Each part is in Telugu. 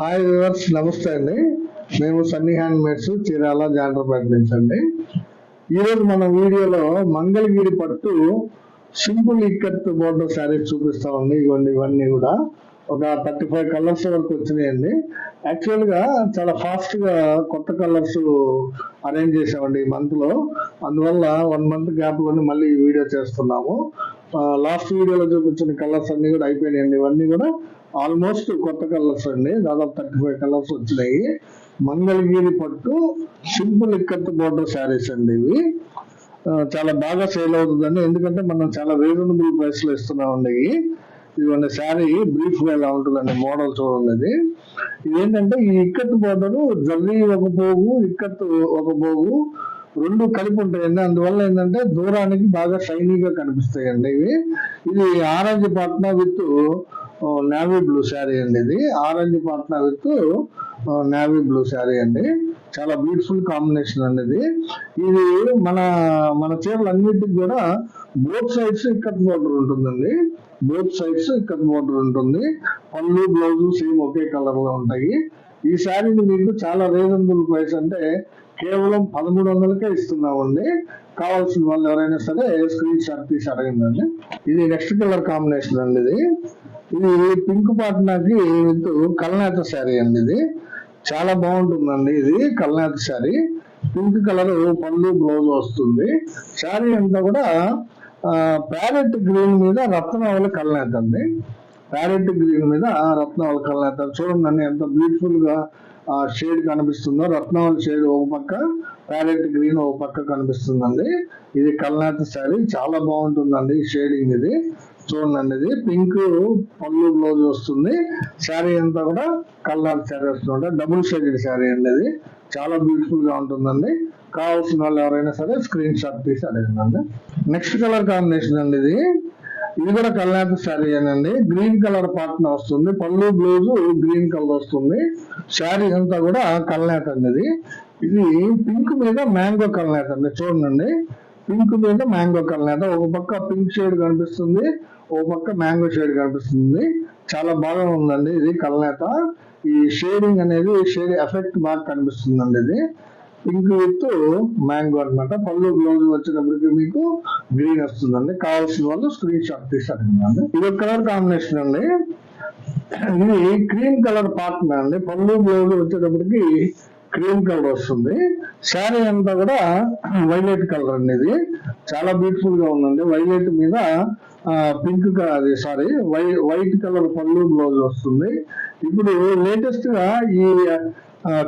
హాయ్ వ్యూవర్స్ నమస్తే అండి. మేము సన్నీ హ్యాండ్ మేడ్స్ చీరాల జాండ్రపేట నుంచి అండి. ఈరోజు మన వీడియోలో మంగళగిరి పట్టు సింపుల్ ఇక్కత్ బోర్డర్ శారీస్ చూపిస్తామండి ఇవ్వండి ఇవన్నీ కూడా. ఒక థర్టీ ఫైవ్ కలర్స్ వరకు వచ్చినాయండి. యాక్చువల్గా చాలా ఫాస్ట్గా కొత్త కలర్స్ అరేంజ్ చేసామండి ఈ మంత్లో. అందువల్ల వన్ మంత్ గ్యాప్లోనే మళ్ళీ ఈ వీడియో చేస్తున్నాము. లాస్ట్ వీడియోలో చూపించిన కలర్స్ అన్ని కూడా అయిపోయినాయండి. ఇవన్నీ కూడా ఆల్మోస్ట్ కొత్త కలర్స్ అండి. దాదాపు థర్టీ ఫైవ్ కలర్స్ వచ్చినాయి. మంగళగిరి పట్టు సింపుల్ ఇక్కత్ బోర్డర్ శారీస్ అండి ఇవి. చాలా బాగా సేల్ అవుతుందండి. ఎందుకంటే మనం చాలా రీజనబుల్ ప్రైస్లో ఇస్తున్నామండి ఇవన్నీ ఇదిగోండి శారీ బ్రీఫ్గా ఇలా ఉంటుందండి మోడల్ చూడండి ఇది ఇదేంటంటే ఈ ఇక్కత్ బోర్డర్ జర్రీ ఒక పోగు ఇక్కత్ ఒక పోగు రెండు కలిపి ఉంటాయండి అందువల్ల ఏంటంటే దూరానికి బాగా షైనీగా కనిపిస్తాయండి ఇవి. ఇది orange Patna with navy blue sari అండి ఇది. Orange Patna with navy blue sari అండి. చాలా బ్యూటిఫుల్ కాంబినేషన్ అండి ఇది. ఇది మన మన చీరలన్నిటికి కూడా బోత్ సైడ్స్ ఇక్కత్ బోర్డర్ ఉంటుందండి. బోత్ సైడ్స్ ఇక్కత్ బోర్డర్ ఉంటుంది. పళ్ళు బ్లౌజ్ సేమ్ ఒకే కలర్లో ఉంటాయి. ఈ శారీని మీకు చాలా రీజనబుల్ ప్రైస్ అంటే కేవలం పదమూడు వందలకే ఇస్తున్నామండి. కావాల్సిన వాళ్ళు ఎవరైనా సరే స్క్రీన్ షాట్ తీసి అడగండి ఇది నెక్స్ట్ కలర్ కాంబినేషన్ అండి ఇది. ఇది పింక్ పాట్నాకి విత్ కల్నేత శారీ అండి ఇది. చాలా బాగుంటుందండి ఇది కల్నేత sari. Pink colour pallu blouse వస్తుంది. శారీ అంతా కూడా ప్యారెట్ గ్రీన్ మీద రత్నావళి కల్నేత అండి ప్యారెట్ గ్రీన్ మీద రత్నావళి కల్నేత చూడండి ఎంత బ్యూటిఫుల్గా ఆ షేడ్ కనిపిస్తుందో రత్నావళి షేడ్ ఒక పక్క ప్యారెట్ గ్రీన్ ఒక పక్క కనిపిస్తుందండి. ఇది కల్నేత శారీ చాలా బాగుంటుందండి ఈ షేడింగ్ ఇది. చూడండి ఇది. పింక్ పళ్ళు బ్లౌజ్ వస్తుంది. శారీ అంతా కూడా కలర్ శారీ వస్తుంది డబుల్ షేడెడ్ శారీ అండి ఇది. చాలా బ్యూటిఫుల్గా ఉంటుందండి. కావాల్సిన వాళ్ళు ఎవరైనా సరే స్క్రీన్ షాట్ తీసి అడగండి నెక్స్ట్ కలర్ కాంబినేషన్ అండి ఇది. ఇది కూడా కళ్యాణ శారీ అండి గ్రీన్ కలర్ పాటన వస్తుంది. పళ్ళు బ్లౌజ్ గ్రీన్ కలర్ వస్తుంది. శారీ అంతా కూడా కల్నాథ్ అండి ఇది. ఇది పింక్ మీద మ్యాంగో కల్నాథ్ అండి. చూడండి. పింక్ మీద మ్యాంగో కల్నాథ్ ఒక పక్క పింక్ షేడ్ కనిపిస్తుంది. ఒక పక్క మ్యాంగో షేడ్ కనిపిస్తుంది. చాలా బాగా ఉందండి ఇది కల్నేత ఈ షేడింగ్ అనేది షేడ్ ఎఫెక్ట్ బాగా కనిపిస్తుందండి ఇది. పింక్ విత్ మ్యాంగో అన్నమాట. పళ్ళు బ్లౌజ్ వచ్చేటప్పటికి మీకు గ్రీన్ వస్తుందండి. కావాల్సిన వాళ్ళు స్క్రీన్ షాట్ తీసి ఇది ఒక కలర్ కాంబినేషన్ అండి. ఇది క్రీమ్ కలర్ పార్ట్నర్ అండి. పళ్ళు బ్లౌజ్ వచ్చేటప్పటికి క్రీమ్ కలర్ వస్తుంది. శారీ అంతా కూడా వైలెట్ కలర్ అండి ఇది. చాలా బ్యూటిఫుల్గా ఉందండి. వైలెట్ మీద పింక్ అది సారీ వై వైట్ కలర్ పళ్ళు బ్లౌజ్ వస్తుంది. ఇప్పుడు లేటెస్ట్గా ఈ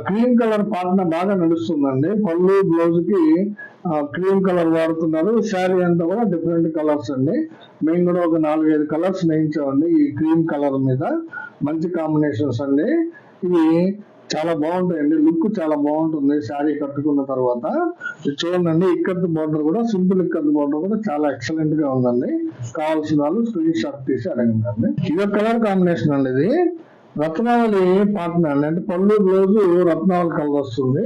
క్రీమ్ కలర్ పాటన బాగా నడుస్తుందండి. పళ్ళు బ్లౌజ్కి క్రీమ్ కలర్ వాడుతున్నారు. శారీ అంతా కూడా డిఫరెంట్ కలర్స్ అండి. మేము కూడా ఒక నాలుగైదు కలర్స్ నేయించామండి ఈ క్రీమ్ కలర్ మీద. మంచి కాంబినేషన్స్ అండి. ఇవి చాలా బాగుంటాయండి. లుక్ చాలా బాగుంటుంది శారీ కట్టుకున్న తర్వాత. ఇది చూడండి ఇక్కత్ బార్డర్ కూడా సింపుల్ ఇక్కత్ బార్డర్ కూడా చాలా ఎక్సలెంట్గా ఉందండి. కావాల్సిన వాళ్ళు స్క్రీన్ షాట్ తీసి అడగండి ఇది కలర్ కాంబినేషన్ అండి ఇది. రత్నావళి పాటనండి అంటే పళ్ళు బ్లౌజ్ రత్నావళి కలర్ వస్తుంది.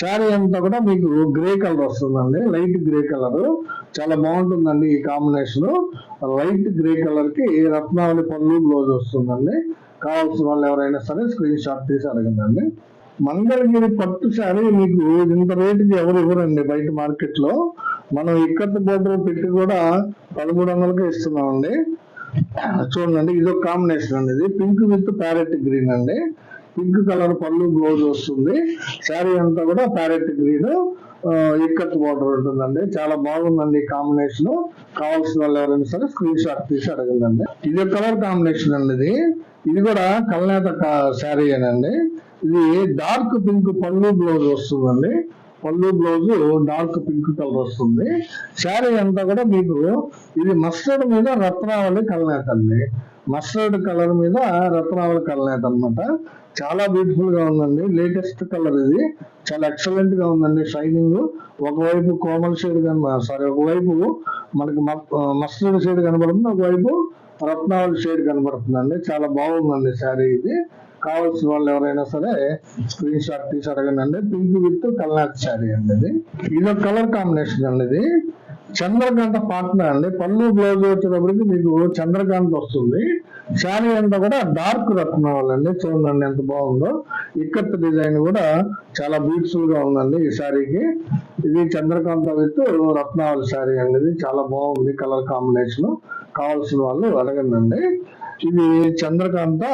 శారీ అంతా కూడా మీకు గ్రే కలర్ వస్తుందండి. Light grey colour. చాలా బాగుంటుందండి ఈ కాంబినేషన్. లైట్ గ్రే కలర్కి రత్నావళి పళ్ళు బ్లౌజ్ వస్తుందండి. కావాల్సిన వాళ్ళు ఎవరైనా సరే స్క్రీన్ షాట్ తీసి అడగండి మంగళగిరి పట్టు శారీ మీకు ఇంత రేటుకి ఎవరు ఇవ్వరండి బయట మార్కెట్లో మనం ఇక్కత్ బోర్డర్ పెట్టి కూడా పదమూడు వందలకే ఇస్తున్నామండి. చూడండి ఇది ఒక కాంబినేషన్ అండి ఇది పింక్ విత్ ప్యారెట్ గ్రీన్ అండి. పింక్ కలర్ పళ్ళు బ్లౌజ్ వస్తుంది. శారీ అంతా కూడా ప్యారెట్ గ్రీన్ ఇక్కత్ బార్డర్ ఉంటుందండి. చాలా బాగుందండి ఈ కాంబినేషన్ కావాల్సిన వాళ్ళు ఎవరైనా సరే స్క్రీన్ షాట్ తీసి అడగండి ఇది కలర్ కాంబినేషన్ అండి ఇది. ఇది కూడా కల్నేత శారీ అండి ఇది డార్క్ పింక్ పళ్ళు బ్లౌజ్ వస్తుందండి. పళ్ళు బ్లౌజ్ డార్క్ పింక్ కలర్ వస్తుంది. శారీ అంతా కూడా మీకు ఇది మస్టర్డ్ మీద రత్నావళి కలనేత అండి. మస్టర్డ్ కలర్ మీద రత్నావళి కలనేత అన్నమాట. చాలా బ్యూటిఫుల్గా ఉందండి. లేటెస్ట్ కలర్ ఇది. చాలా ఎక్సలెంట్గా ఉందండి షైనింగ్. ఒకవైపు కోమల్ షేడ్ కన సారీ ఒకవైపు మనకి మస్టర్డ్ షేడ్ కనబడుతుంది. ఒకవైపు రత్నావళి షేడ్ కనబడుతుందండి. చాలా బాగుందండి శారీ ఇది. కావాల్సిన వాళ్ళు ఎవరైనా సరే స్క్రీన్ షాట్ తీసి అడగండి పింక్ విత్ కల్నాథ్ శారీ అండి ఇది. ఇది ఒక కలర్ కాంబినేషన్ అండి ఇది. చంద్రకాంత పార్ట్నర్ అండి. పళ్ళు బ్లౌజ్ వచ్చేటప్పటికి మీకు చంద్రకాంత వస్తుంది. శారీ అంతా కూడా డార్క్ రత్న వాళ్ళండి. చూడండి ఎంత బాగుందో. ఇక్కత్ డిజైన్ కూడా చాలా బ్యూటిఫుల్గా ఉందండి ఈ శారీకి. ఇది చంద్రకాంత విత్ రత్నావళి శారీ అండి ఇది. చాలా బాగుంది కలర్ కాంబినేషన్ కావాల్సిన వాళ్ళు అడగండి ఇది చంద్రకాంత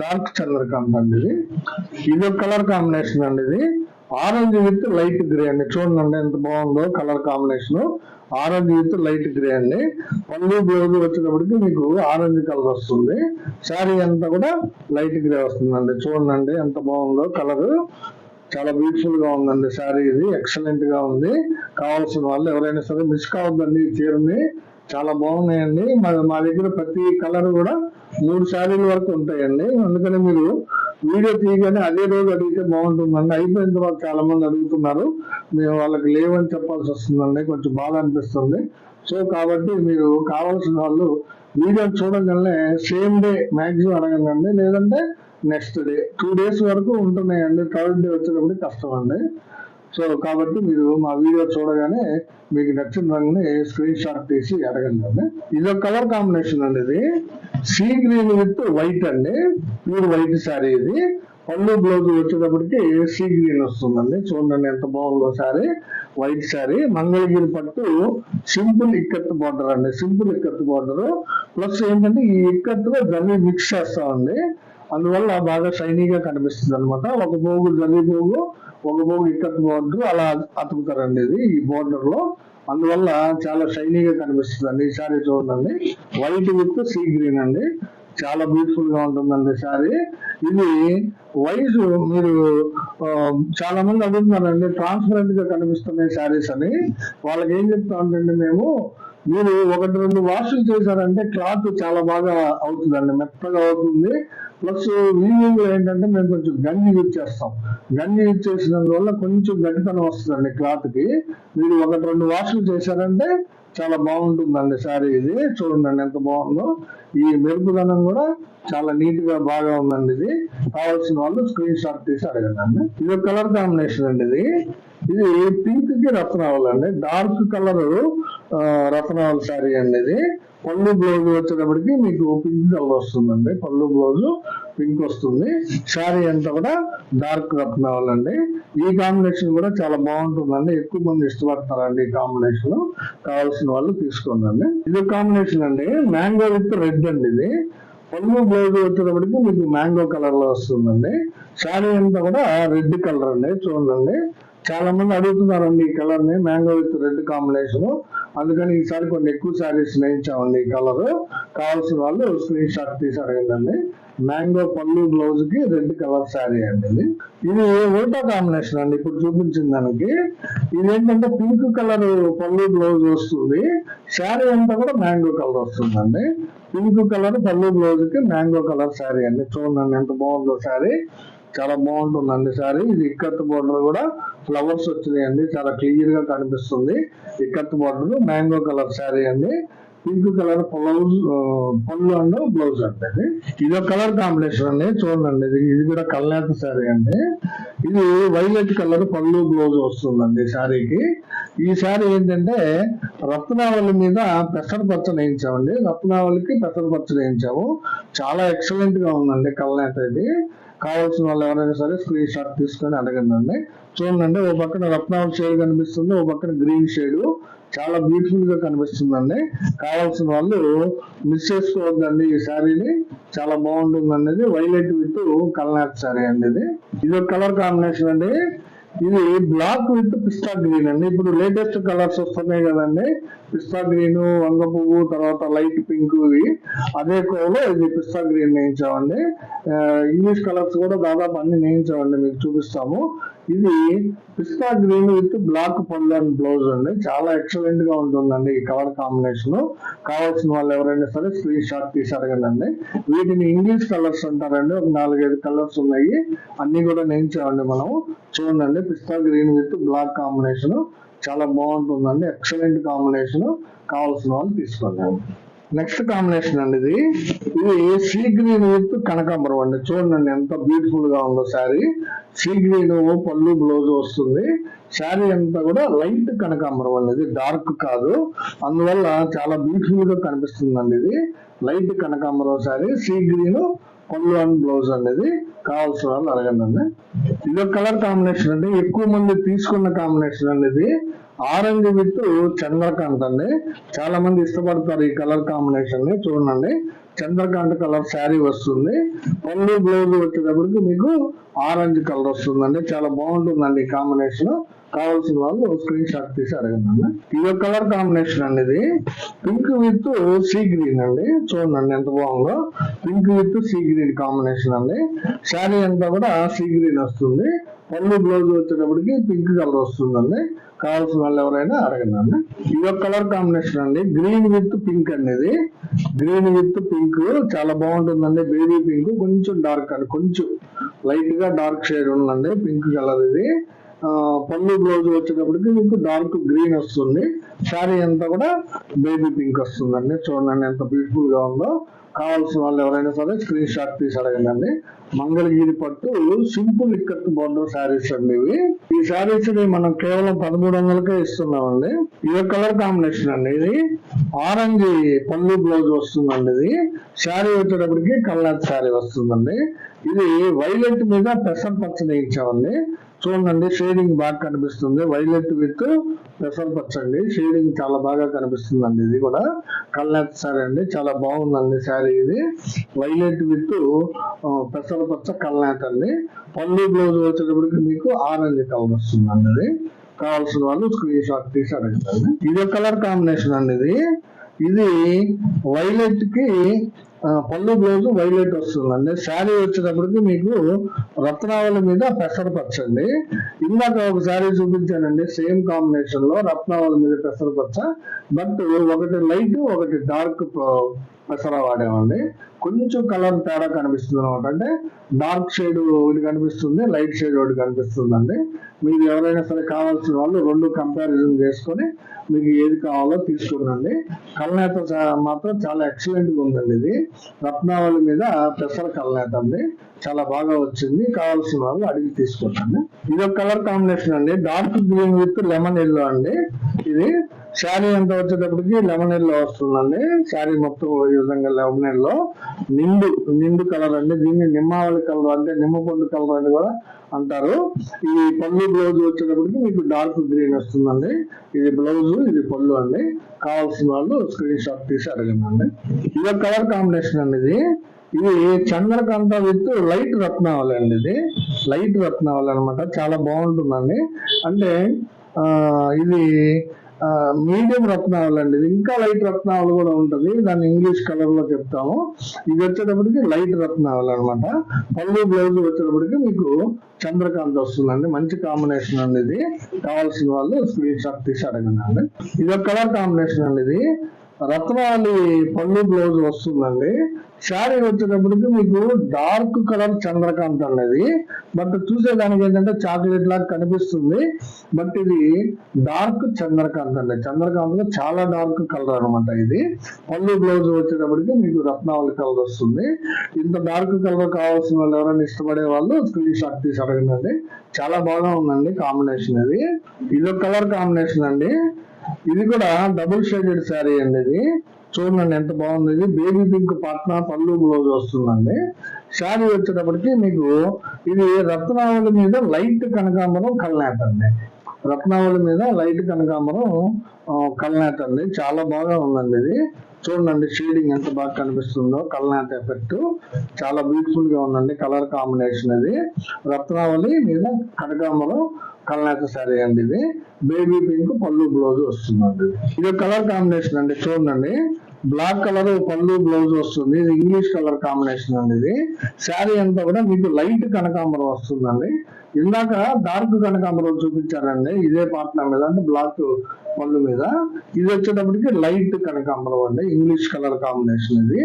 డార్క్ చంద్రకాంత అండి ఇది. ఇది కలర్ కాంబినేషన్ అండి ఇది. ఆరెంజ్ విత్ లైట్ గ్రే అండి. చూడండి ఎంత బాగుందో colour combination orange with light grey అండి. పళ్ళు బ్లౌజ్ వచ్చేటప్పటికి మీకు ఆరెంజ్ కలర్ వస్తుంది. శారీ అంతా కూడా లైట్ గ్రే వస్తుందండి. చూడండి ఎంత బాగుందో కలర్ చాలా బ్యూటిఫుల్గా ఉందండి శారీ ఇది. ఎక్సలెంట్గా ఉంది. కావాల్సిన వాళ్ళు ఎవరైనా సరే మిస్ కావద్దండి ఈ చీరని. చాలా బాగున్నాయండి. మా మా దగ్గర ప్రతి కలర్ కూడా మూడు శారీల వరకు ఉంటాయండి. అందుకని మీరు వీడియో తీయగానే అదే రోజు అడిగితే బాగుంటుందండి అయిపోయిన తర్వాత చాలా మంది అడుగుతున్నారు. మేము వాళ్ళకి లేవని చెప్పాల్సి వస్తుందండి. కొంచెం బాధ అనిపిస్తుంది. సో కాబట్టి మీరు కావాల్సిన వాళ్ళు వీడియో చూడగానే సేమ్ డే మ్యాక్సిమం అడగండి. లేదంటే నెక్స్ట్ డే. టూ డేస్ వరకు ఉంటున్నాయండి. థర్డ్ డే వచ్చేటప్పుడు కష్టం అండి. సో కాబట్టి మీరు మా వీడియో చూడగానే మీకు నచ్చిన రంగుని స్క్రీన్ షాట్ తీసి అడగండి అండి. ఇది ఒక కలర్ కాంబినేషన్ అండి ఇది సీ గ్రీన్ విత్ వైట్ అండి. ప్యూర్ వైట్ శారీ ఇది. పళ్ళు బ్లౌజ్ వచ్చేటప్పటికి సీ గ్రీన్ వస్తుందండి. చూడండి ఎంత బాగుందో శారీ వైట్ శారీ మంగళగిరి పట్టు సింపుల్ ఇక్కత్ బార్డర్ అండి. సింపుల్ ఇక్కత్ బార్డర్ ప్లస్ ఏంటంటే ఈ ఇక్కత్తులో జర్నీ మిక్స్ చేస్తామండి. అందువల్ల బాగా షైనీగా కనిపిస్తుంది అనమాట ఒక పోగు జరిగి పోగు ఒక పోగు ఇక్కత్ బార్డర్ అలా అతుకుతారండి ఇది ఈ బోర్డర్లో. అందువల్ల చాలా షైనీగా కనిపిస్తుంది అండి ఈ శారీ చూడండి. వైట్ విత్ సీ గ్రీన్ అండి. చాలా బ్యూటిఫుల్గా ఉంటుందండి శారీ ఇది వైజ్ మీరు చాలా మంది అడుగుతున్నారండి ట్రాన్స్పరెంట్గా కనిపిస్తున్నాయి శారీస్ అని. వాళ్ళకి ఏం చెప్తా ఉంటండి మేము మీరు ఒకటి రెండు వాషులు చేశారంటే క్లాత్ చాలా బాగా అవుతుందండి మెత్తగా అవుతుంది. ప్లస్ వీవింగ్ ఏంటంటే మేము కొంచెం గంజి యూజ్ చేస్తాం. గంజి యూజ్ చేసినందువల్ల కొంచెం గట్టితనం వస్తుందండి క్లాత్కి మీరు ఒకటి రెండు వాషులు చేశారంటే చాలా బాగుంటుందండి శారీ ఇది. చూడండి ఎంత బాగుందో. ఈ మెరుపుదనం కూడా చాలా నీట్గా బాగా ఉందండి ఇది. కావాల్సిన వాళ్ళు స్క్రీన్ షాట్ తీసి అడగండి ఇది కలర్ కాంబినేషన్ అండి ఇది. ఇది పింక్కి రత్నావళి అండి డార్క్ కలర్ రత్నావళి శారీ అండి ఇది. పళ్ళు బ్లౌజ్ వచ్చేటప్పటికి మీకు పింక్ కలర్ వస్తుందండి. పళ్ళు బ్లౌజ్ పింక్ వస్తుంది. శారీ అంతా కూడా డార్క్ రత్నాలండి అండి ఈ కాంబినేషన్ కూడా చాలా బాగుంటుందండి. ఎక్కువ మంది ఇష్టపడతారండి ఈ కాంబినేషన్ కావాల్సిన వాళ్ళు తీసుకోండి ఇది కాంబినేషన్ అండి. మ్యాంగో విత్ రెడ్ అండి ఇది. పళ్ళు బ్లౌజ్ వచ్చేటప్పటికి మీకు మ్యాంగో కలర్లో వస్తుందండి. శారీ అంతా కూడా రెడ్ కలర్ అండి. చూడండి. చాలా మంది అడుగుతున్నారండి ఈ కలర్ని మ్యాంగో విత్ రెడ్ కాంబినేషన్ అందుకని ఈసారి కొన్ని ఎక్కువ శారీస్ నేయించామండి ఈ కలర్. కావాల్సిన వాళ్ళు స్క్రీన్ షాట్ తీసి అడిగిందండి మ్యాంగో పళ్ళు బ్లౌజ్కి రెడ్ కలర్ శారీ అండి ఇది. ఇది ఉల్టా కాంబినేషన్ అండి? ఇప్పుడు చూపించిన దానికి. ఇది ఏంటంటే పింక్ కలర్ పళ్ళు బ్లౌజ్ వస్తుంది. శారీ అంతా కూడా మ్యాంగో కలర్ వస్తుందండి. పింక్ కలర్ పళ్ళు బ్లౌజ్కి మ్యాంగో కలర్ శారీ అండి. చూడండి ఎంత బాగుందో శారీ చాలా బాగుంటుందండి సారీ ఇది ఇక్కత్ బోర్డర్ కూడా ఫ్లవర్స్ వచ్చినాయండి. చాలా క్లియర్గా కనిపిస్తుంది. Ikat border mango colour sari అండి. Pink colour blouse pallu and blouse అండి ఇది. ఇది ఒక కలర్ కాంబినేషన్ అండి. చూడండి ఇది ఇది కూడా కల్నేత శారీ అండి. ఇది వైలెట్ కలర్ పళ్ళు బ్లౌజ్ వస్తుందండి శారీకి. ఈ శారీ ఏంటంటే రత్నావళి మీద పెసర పచ్చ వేయించామండి. రత్నావళికి పెసర పచ్చ వేయించాము. చాలా ఎక్సలెంట్గా ఉందండి కల్నేత ఇది. కావాల్సిన వాళ్ళు ఎవరైనా సరే స్క్రీన్ షాట్ తీసుకొని అడగండి అండి చూడండి ఓ పక్కన రత్నావళి షేడ్ కనిపిస్తుంది ఓ పక్కన గ్రీన్ షేడ్ చాలా బ్యూటిఫుల్గా కనిపిస్తుందండి. కావాల్సిన వాళ్ళు మిస్ చేసుకోవద్దండి ఈ శారీని. చాలా బాగుంటుంది అనేది వైలెట్ విత్ కల్నాథ్ శారీ అండి ఇది. ఇది ఒక కలర్ కాంబినేషన్ అండి. ఇది బ్లాక్ విత్ పిస్తా గ్రీన్ అండి. ఇప్పుడు లేటెస్ట్ కలర్స్ వస్తున్నాయి కదండి. పిస్తా గ్రీన్ వంగ పువ్వు తర్వాత లైట్ పింక్ ఇవి. అదే కోలో ఇది పిస్తా గ్రీన్ నేయించామండి. ఇంగ్లీష్ కలర్స్ కూడా దాదాపు అన్ని నేయించామండి మీకు చూపిస్తాము. ఇది pista green with black pallu blouse అండి. చాలా ఎక్సలెంట్గా ఉంటుందండి ఈ కలర్ కాంబినేషన్. కావాల్సిన వాళ్ళు ఎవరైనా సరే స్క్రీన్ షాట్ తీసి అడగండి వీటిని ఇంగ్లీష్ కలర్స్ అంటారండి. ఒక నాలుగైదు కలర్స్ ఉన్నాయి. అన్ని కూడా నేర్చామండి మనం చూడండి pista green with black combination. చాలా బాగుంటుందండి. ఎక్సలెంట్ కాంబినేషన్ కావాల్సిన వాళ్ళు తీసుకోండి. నెక్స్ట్ కాంబినేషన్ అండి ఇది. ఇది సీ గ్రీన్ విత్ కనకాంబరం అండి. చూడండి ఎంత బ్యూటిఫుల్గా ఉందో sari. Sea green pallu blouse వస్తుంది. శారీ అంతా కూడా లైట్ కనకాంబరం అండి. ఇది డార్క్ కాదు. అందువల్ల చాలా బ్యూటిఫుల్గా కనిపిస్తుందండి ఇది. లైట్ కనకాంబరం sari sea green pallu and blouse అనేది కావాల్సిన వాళ్ళు అడగండి అండి. ఇది కలర్ కాంబినేషన్ అండి. ఎక్కువ మంది తీసుకున్న కాంబినేషన్ అనేది ఆరెంజ్ విత్ చంద్రకాంత్ అండి. చాలా మంది ఇష్టపడతారు ఈ కలర్ కాంబినేషన్ని. చూడండి. చంద్రకాంత్ కలర్ శారీ వస్తుంది. పళ్ళు బ్లౌజ్ వచ్చేటప్పటికి మీకు ఆరెంజ్ కలర్ వస్తుందండి. చాలా బాగుంటుందండి ఈ కాంబినేషన్ కావాల్సిన వాళ్ళు స్క్రీన్ షాట్ తీసి అడగండి. ఇది కలర్ కాంబినేషన్ అండి ఇది. పింక్ విత్ సీ గ్రీన్ అండి. చూడండి ఎంత బాగుందో. Pink with sea green combination అండి. శారీ అంతా కూడా సీ గ్రీన్ వస్తుంది. పళ్ళు బ్లౌజ్ వచ్చేటప్పటికి పింక్ కలర్ వస్తుందండి. కావాల్సిన వాళ్ళు ఎవరైనా అడగండి ఇది ఒక కలర్ కాంబినేషన్ అండి గ్రీన్ విత్ పింక్ అనేది గ్రీన్ విత్ పింక్ చాలా బాగుంటుందండి. బేబీ పింక్ కొంచెం డార్క్ అండి. కొంచెం లైట్గా డార్క్ షేడ్ ఉందండి. పింక్ కలర్ ఇది. పళ్ళు బ్లౌజ్ వచ్చేటప్పటికి మీకు డార్క్ గ్రీన్ వస్తుంది. శారీ అంతా కూడా బేబీ పింక్ వస్తుందండి. చూడండి ఎంత బ్యూటిఫుల్గా ఉందో. కావాల్సిన వాళ్ళు ఎవరైనా సరే స్క్రీన్ షాట్ తీసి అడగండి మంగళగిరి పట్టు సింపుల్ ఇక్కత్ బోర్డర్ శారీస్ అండి ఇవి. ఈ శారీస్ని మనం కేవలం పదమూడు వందలకే ఇస్తున్నామండి. ఇది కలర్ కాంబినేషన్ అండి ఇది. ఆరెంజ్ పళ్ళు బ్లౌజ్ వస్తుందండి ఇది. శారీ వచ్చేటప్పటికి కల్లాత్ శారీ వస్తుందండి. ఇది వైలెట్ మీద పెసర్ పచ్చడి ఇచ్చామండి చూడండి షేడింగ్ బాగా కనిపిస్తుంది. వైలెట్ విత్ పెసర్ పచ్చండి. షేడింగ్ చాలా బాగా కనిపిస్తుందండి ఇది కూడా. కల్లాత్ శారీ అండి. చాలా బాగుందండి శారీ ఇది. వైలెట్ విత్ పెసర పచ్చ కల్లాత్ అండి. పళ్ళు బ్లౌజ్ వచ్చేటప్పటికి మీకు ఆరెంజ్ కలర్ వస్తుందండి ఇది. కావాల్సిన వాళ్ళు స్క్రీన్ షాట్ తీసి అడగండి. ఇది కలర్ కాంబినేషన్ అండి ఇది. ఇది వైలెట్కి పళ్ళు బ్లౌజ్ వైలెట్ వస్తుందండి. శారీ వచ్చేటప్పటికి మీకు రత్నావళి మీద పెసర పచ్చండి. ఇందాక ఒక శారీ చూపించానండి సేమ్ కాంబినేషన్లో రత్నావళి మీద పెసర పచ్చ. బట్ ఒకటి లైట్ ఒకటి డార్క్ పెసర వాడామండి. కొంచెం కలర్ తేడా కనిపిస్తుంది అనమాట. అంటే డార్క్ షేడ్ ఒకటి కనిపిస్తుంది లైట్ షేడ్ ఒకటి కనిపిస్తుందండి. మీరు ఎవరైనా సరే కావాల్సిన వాళ్ళు రెండు కంపారిజన్ చేసుకొని మీకు ఏది కావాలో తీసుకురండి. కల్నేత మాత్రం చాలా ఎక్సలెంట్గా ఉందండి ఇది. రత్నావళి మీద పెసర కల్నేత చాలా బాగా వచ్చింది. కావాల్సిన వాళ్ళు అడిగి తీసుకుంటాను. ఇది ఒక కలర్ కాంబినేషన్ అండి. Dark green with lemon yellow అండి. ఇది శారీ ఎంత వచ్చేటప్పటికి లెమన్ ఎల్లో వస్తుందండి. శారీ మొత్తం ఈ విధంగా లెమన్ ఎల్లో. నిండు నిండు కలర్ అండి. దీన్ని నిమ్మావళి కలర్ అంటే నిమ్మపండు కలర్ అని కూడా అంటారు. ఈ పళ్ళు బ్లౌజ్ వచ్చేటప్పటికి మీకు డార్క్ గ్రీన్ వస్తుందండి. ఇది బ్లౌజ్ ఇది పళ్ళు అండి. కావాల్సిన వాళ్ళు స్క్రీన్ షాట్ తీసి అడగండి. ఇది కలర్ కాంబినేషన్ అండి ఇది. ఇది చంద్రకాంత విత్ లైట్ రత్నావళి అండి ఇది. లైట్ రత్నావళి అనమాట చాలా బాగుంటుందండి. అంటే ఇది మీడియం రత్నావళి అండి. ఇది ఇంకా లైట్ రత్నావళి కూడా ఉంటుంది. దాన్ని ఇంగ్లీష్ కలర్లో చెప్తాము. ఇది వచ్చేటప్పటికి లైట్ రత్నావళి అన్నమాట. పళ్ళు బ్లౌజ్ వచ్చేటప్పటికి మీకు చంద్రకాంత్ వస్తుందండి. మంచి కాంబినేషన్ అండి ఇది. కావాల్సిన వాళ్ళు స్క్రీన్ షాట్ తీసి అడగండి ఇది ఒక కలర్ కాంబినేషన్ అండి ఇది. రత్నాలి పళ్ళు బ్లౌజ్ వస్తుందండి. శారీ వచ్చేటప్పటికి మీకు డార్క్ కలర్ చంద్రకాంత్ అనేది. బట్ చూసేదానికి ఏంటంటే చాక్లెట్ లాగా కనిపిస్తుంది. బట్ ఇది డార్క్ చంద్రకాంత్ అండి. చంద్రకాంత్లో చాలా డార్క్ కలర్ అనమాట ఇది. పళ్ళు బ్లౌజ్ వచ్చేటప్పటికి మీకు రత్నావళి కలర్ వస్తుంది. ఇంత డార్క్ కలర్ కావాల్సిన వాళ్ళు ఎవరైనా ఇష్టపడే వాళ్ళు స్క్రీన్ షాట్ తీసి అడగండి. చాలా బాగా ఉందండి కాంబినేషన్ ఇది. ఇదొక కలర్ కాంబినేషన్ అండి. ఇది కూడా డబుల్ షేడెడ్ శారీ అండి ఇది. చూడండి ఎంత బాగుంది ఇది. బేబీ పింక్ పట్న పళ్ళు బ్లౌజ్ వస్తుందండి. శారీ వచ్చేటప్పటికి మీకు ఇది రత్నావళి మీద లైట్ కనకాంబరం కల్నాథ్ అండి. రత్నావళి మీద లైట్ కనకాంబరం ఆ, అండి. చాలా బాగా ఉందండి ఇది. చూడండి షేడింగ్ ఎంత బాగా కనిపిస్తుందో కల్నాథ్ ఎఫెక్ట్ చాలా బ్యూటిఫుల్గా ఉందండి కలర్ కాంబినేషన్ ఇది. రత్నావళి మీద కనకాంబరం కల్నాథ శారీ అండి ఇది. బేబీ పింక్ పళ్ళు బ్లౌజ్ వస్తుందండి. ఇది కలర్ కాంబినేషన్ అండి చూడండి. బ్లాక్ కలర్ పళ్ళు బ్లౌజ్ వస్తుంది. ఇది ఇంగ్లీష్ కలర్ కాంబినేషన్ అండి ఇది. శారీ అంతా కూడా మీకు లైట్ కనకాంబరం వస్తుందండి. ఇందాక డార్క్ కనకాంబరం చూపించారండి. ఇదే పార్ట్నర్ మీద అంటే బ్లాక్ పళ్ళు మీద. ఇది వచ్చేటప్పటికి లైట్ కనకాంబరం అండి. ఇంగ్లీష్ కలర్ కాంబినేషన్ ఇది.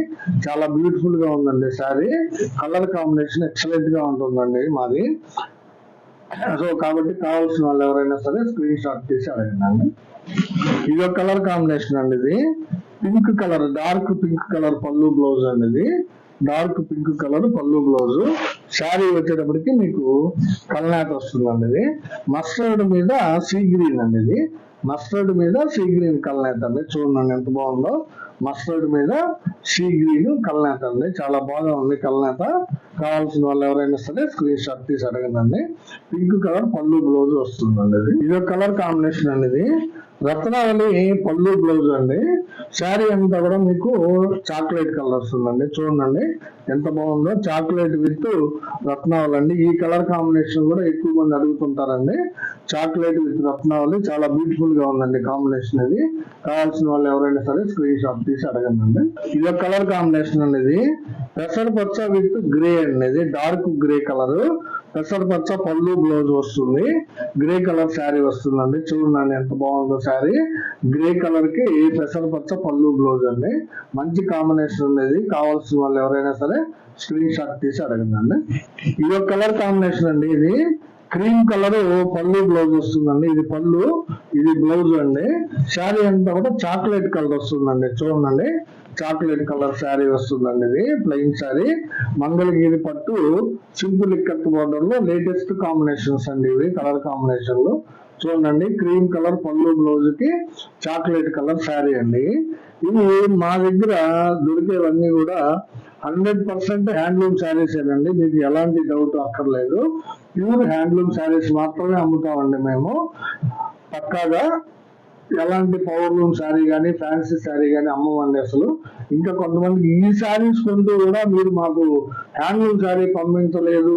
చాలా బ్యూటిఫుల్గా ఉందండి శారీ కలర్ కాంబినేషన్ ఎక్సలెంట్గా ఉంటుందండి మాది. సో కాబట్టి కావాల్సిన వాళ్ళు ఎవరైనా సరే స్క్రీన్ షాట్ తీసి అడగండి ఇది ఒక కలర్ కాంబినేషన్ అండి ఇది. Pink colour dark pink colour pallu blouse అండి ఇది. Dark pink colour pallu blouse sari వచ్చేటప్పటికి మీకు కల్నాట్ వస్తుందండి ఇది. మస్టర్డ్ మీద సీ గ్రీన్ అండి ఇది. మస్టర్డ్ మీద సీ గ్రీన్ కల్నాథ్ అండి. చూడండి ఎంత బాగుందో. మస్టర్డ్ మీద సీ గ్రీన్ కల్నాథ్ అండి చాలా బాగా ఉంది కలనేత కావాల్సిన వాళ్ళు ఎవరైనా సరే స్క్రీన్ షాట్ తీసి అడగండి. పింక్ కలర్ పళ్ళు బ్లౌజ్ వస్తుందండి ఇది. ఇది కలర్ కాంబినేషన్ అనేది రత్నావళి పళ్ళు బ్లౌజ్ అండి. శారీ అంతా కూడా మీకు చాక్లెట్ కలర్ వస్తుందండి. చూడండి ఎంత బాగుందో. చాక్లెట్ విత్ రత్నావళి అండి. ఈ కలర్ కాంబినేషన్ కూడా ఎక్కువ మంది అడుగుతుంటారండి. చాక్లెట్ విత్ రత్నావళి చాలా బ్యూటిఫుల్గా ఉందండి కాంబినేషన్ ఇది. కావాల్సిన వాళ్ళు ఎవరైనా సరే స్క్రీన్ షాట్ తీసి అడగండి ఇది ఒక కలర్ కాంబినేషన్ అనేది పెసర పచ్చ విత్ గ్రే అండి. ఇది డార్క్ గ్రే కలర్. పెసర పచ్చ పళ్ళు బ్లౌజ్ వస్తుంది. గ్రే కలర్ శారీ వస్తుందండి. చూడండి ఎంత బాగుందో శారీ. గ్రే కలర్కి పెసర పచ్చ పళ్ళు బ్లౌజ్ అండి. మంచి కాంబినేషన్ అనేది కావాల్సిన వాళ్ళు ఎవరైనా సరే స్క్రీన్ షాట్ తీసి అడగండి ఇది ఒక కలర్ కాంబినేషన్ అండి ఇది. క్రీమ్ కలర్ పళ్ళు బ్లౌజ్ వస్తుందండి. ఇది పళ్ళు ఇది బ్లౌజ్ అండి. శారీ అంతా కూడా చాక్లెట్ కలర్ వస్తుందండి. చూడండి. చాక్లెట్ కలర్ శారీ వస్తుందండి ఇది ప్లెయిన్ శారీ. మంగళగిరి పట్టు సింపుల్ ఇక్కత్ బోర్డర్లో లేటెస్ట్ కాంబినేషన్స్ అండి ఇవి కలర్ కాంబినేషన్లు చూడండి క్రీమ్ కలర్ పళ్ళు బ్లౌజ్కి చాక్లెట్ కలర్ శారీ అండి. ఇవి మా దగ్గర దొరికేవన్నీ కూడా హండ్రెడ్ పర్సెంట్ హ్యాండ్లూమ్ శారీస్ ఏనండి. మీకు ఎలాంటి డౌట్ అక్కర్లేదు. ప్యూర్ హ్యాండ్లూమ్ శారీస్ మాత్రమే అమ్ముతామండి మేము. పక్కాగా ఎలాంటి పవర్ లూమ్ శారీ కానీ ఫ్యాన్సీ శారీ కానీ అమ్మవండి అసలు. ఇంకా కొంతమంది ఈ శారీస్ కొంటూ కూడా మీరు మాకు హ్యాండ్లూమ్ శారీ పంపించలేదు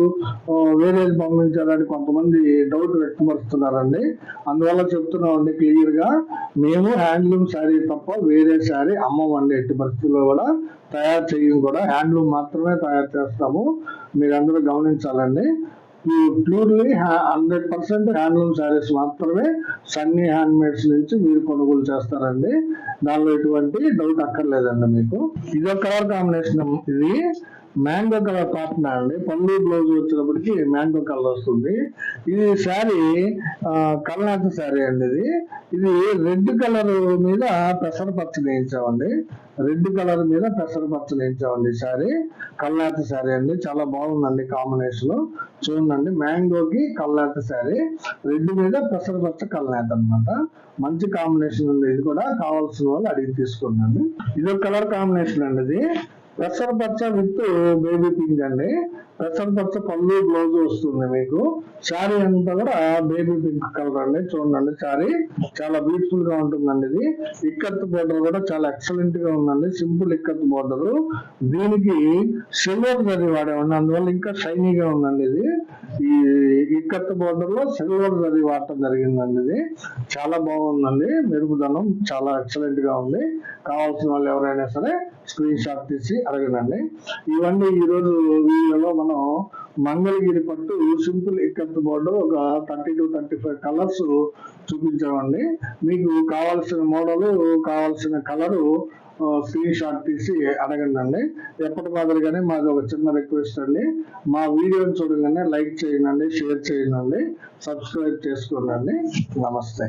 వేరేది పంపించాలని కొంతమంది డౌట్ వ్యక్తపరుస్తున్నారండి. అందువల్ల చెప్తున్నామండి క్లియర్గా మేము హ్యాండ్లూమ్ శారీ తప్ప వేరే శారీ అమ్మవండి ఎట్టి పరిస్థితుల్లో కూడా. తయారు చేయం కూడా హ్యాండ్లూమ్ మాత్రమే తయారు చేస్తాము. మీరందరూ గమనించాలండి. Purely hundred percent handloom saris మాత్రమే సన్నీ హ్యాండ్మేడ్స్ నుంచి మీరు కొనుగోలు చేస్తారండి. దానిలో ఎటువంటి డౌట్ అక్కర్లేదండి మీకు. ఇదో కలర్ కాంబినేషన్ ఇది. మ్యాంగో కలర్ కాటన్ అండి. పళ్ళు బ్లౌజ్ వచ్చినప్పటికి మ్యాంగో కలర్ వస్తుంది. ఇది శారీ కల్నాథ శారీ అండి ఇది. ఇది రెడ్ కలర్ మీద పెసర పచ్చ వేయించామండి. రెడ్ కలర్ మీద పెసర పచ్చ వేయించామండి ఈ శారీ. కల్నాథ శారీ అండి. చాలా బాగుందండి కాంబినేషన్. చూడండి మ్యాంగోకి కల్నాథ శారీ. రెడ్ మీద పెసర పచ్చ కల్నాథ్ అన్నమాట. మంచి కాంబినేషన్ ఉంది. ఇది కూడా కావాల్సిన వాళ్ళు అడిగి తీసుకున్నాను ఇది కలర్ కాంబినేషన్ అండి ఇది. పెసర పచ్చ విత్ బేబీ పింక్ అండి. పెసర పచ్చ పళ్ళు బ్లౌజ్ వస్తుంది మీకు. శారీ అంతా కూడా బేబీ పింక్ కలర్ అండి. చూడండి శారీ. చాలా బ్యూటిఫుల్గా ఉంటుందండి ఇది. ఇక్కత్ బోర్డర్ కూడా చాలా ఎక్సలెంట్గా ఉందండి. సింపుల్ ఇక్కత్ బోర్డర్ దీనికి సిల్వర్ జరీ వాడేవండి అందువల్ల ఇంకా షైనీగా ఉందండి ఇది. ఈ ఇక్కత్ బోర్డర్లో సిల్వర్ జరీ వాడటం జరిగిందండి ఇది. చాలా బాగుందండి. మెరుపుదనం చాలా ఎక్సలెంట్గా ఉంది. కావాల్సిన వాళ్ళు ఎవరైనా సరే స్క్రీన్ షాట్ తీసి అడగనండి ఇవన్నీ ఈ రోజు వీడియోలో మనం మంగళగిరి పట్టు సింపుల్ ఇక్కత్ బోర్డర్ ఒక thirty to thirty five colours చూపించామండి. మీకు కావాల్సిన మోడల్ కావాల్సిన కలరు స్క్రీన్ షాట్ తీసి అడగండి అండి ఎప్పటి మాదిరిగానే మాది ఒక చిన్న రిక్వెస్ట్ అండి. మా వీడియోని చూడగానే లైక్ చేయండి షేర్ చేయండి సబ్స్క్రైబ్ చేసుకోండి నమస్తే.